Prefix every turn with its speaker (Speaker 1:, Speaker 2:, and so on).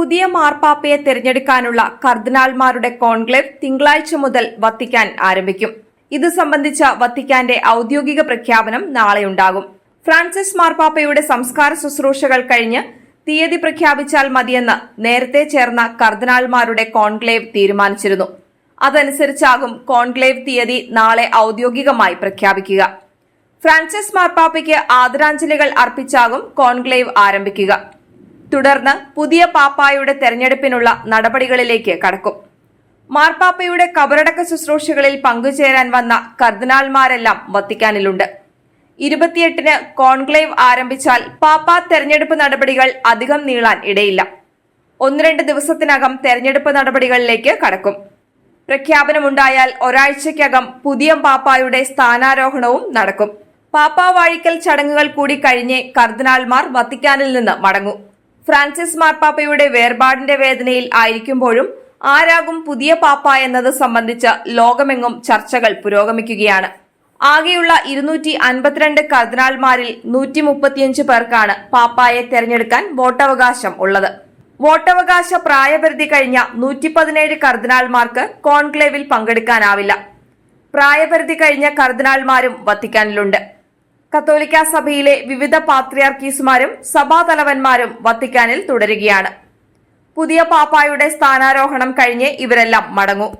Speaker 1: പുതിയ മാർപ്പാപ്പയെ തിരഞ്ഞെടുക്കാനുള്ള കർദിനാൾമാരുടെ കോൺക്ലേവ് തിങ്കളാഴ്ച മുതൽ വത്തിക്കാൻ ആരംഭിക്കും. ഇത് സംബന്ധിച്ച വത്തിക്കാന്റെ ഔദ്യോഗിക പ്രഖ്യാപനം നാളെയുണ്ടാകും ഫ്രാൻസിസ് മാർപ്പാപ്പയുടെ സംസ്കാര ശുശ്രൂഷകൾ കഴിഞ്ഞ് തീയതി പ്രഖ്യാപിച്ചാൽ മതിയെന്ന് നേരത്തെ ചേർന്ന കർദിനാൾമാരുടെ കോൺക്ലേവ് തീരുമാനിച്ചിരുന്നു. അതനുസരിച്ചാകും കോൺക്ലേവ് തീയതി നാളെ ഔദ്യോഗികമായി പ്രഖ്യാപിക്കുക. ഫ്രാൻസിസ് മാർപ്പാപ്പയ്ക്ക് ആദരാഞ്ജലികൾ അർപ്പിച്ചാകും കോൺക്ലേവ് ആരംഭിക്കുക. തുടർന്ന് പുതിയ പാപ്പായുടെ തെരഞ്ഞെടുപ്പിനുള്ള നടപടികളിലേക്ക് കടക്കും. മാർപ്പാപ്പയുടെ കബറടക്ക ശുശ്രൂഷകളിൽ പങ്കുചേരാൻ വന്ന കർദിനാൾമാരെല്ലാം വത്തിക്കാനിലുണ്ട്. ഇരുപത്തിയെട്ടിന് കോൺക്ലേവ് ആരംഭിച്ചാൽ പാപ്പ തെരഞ്ഞെടുപ്പ് നടപടികൾ അധികം നീളാൻ ഇടയില്ല. ഒന്ന് രണ്ട് ദിവസത്തിനകം തെരഞ്ഞെടുപ്പ് നടപടികളിലേക്ക് കടക്കും. പ്രഖ്യാപനമുണ്ടായാൽ ഒരാഴ്ചയ്ക്കകം പുതിയ പാപ്പായുടെ സ്ഥാനാരോഹണവും നടക്കും. പാപ്പ വാഴിക്കൽ ചടങ്ങുകൾ കൂടി കഴിഞ്ഞേ കർദിനാൾമാർ വത്തിക്കാനിൽ നിന്ന് മടങ്ങൂ. ഫ്രാൻസിസ് മാർപ്പാപ്പയുടെ വേർപാടിന്റെ വേദനയിൽ ആയിരിക്കുമ്പോഴും ആരാകും പുതിയ പാപ്പ എന്നത് സംബന്ധിച്ച് ലോകമെങ്ങും ചർച്ചകൾ പുരോഗമിക്കുകയാണ്. ആകെയുള്ള ഇരുന്നൂറ്റി അൻപത്തിരണ്ട് കർദിനാൾമാരിൽ നൂറ്റി മുപ്പത്തിയഞ്ച് പേർക്കാണ് പാപ്പായെ തെരഞ്ഞെടുക്കാൻ വോട്ടവകാശം ഉള്ളത്. വോട്ടവകാശ പ്രായപരിധി കഴിഞ്ഞ നൂറ്റി പതിനേഴ് കർദിനാൾമാർക്ക് കോൺക്ലേവിൽ പങ്കെടുക്കാനാവില്ല. പ്രായപരിധി കഴിഞ്ഞ കർദിനാൾമാരും വത്തിക്കാനിലുണ്ട്. കത്തോലിക്ക സഭയിലെ വിവിധ പാത്രിയാർക്കീസുമാരും സഭാതലവന്മാരും വത്തിക്കാനിൽ തുടരുകയാണ്. പുതിയ പാപ്പായുടെ സ്ഥാനാരോഹണം കഴിഞ്ഞ് ഇവരെല്ലാം മടങ്ങും.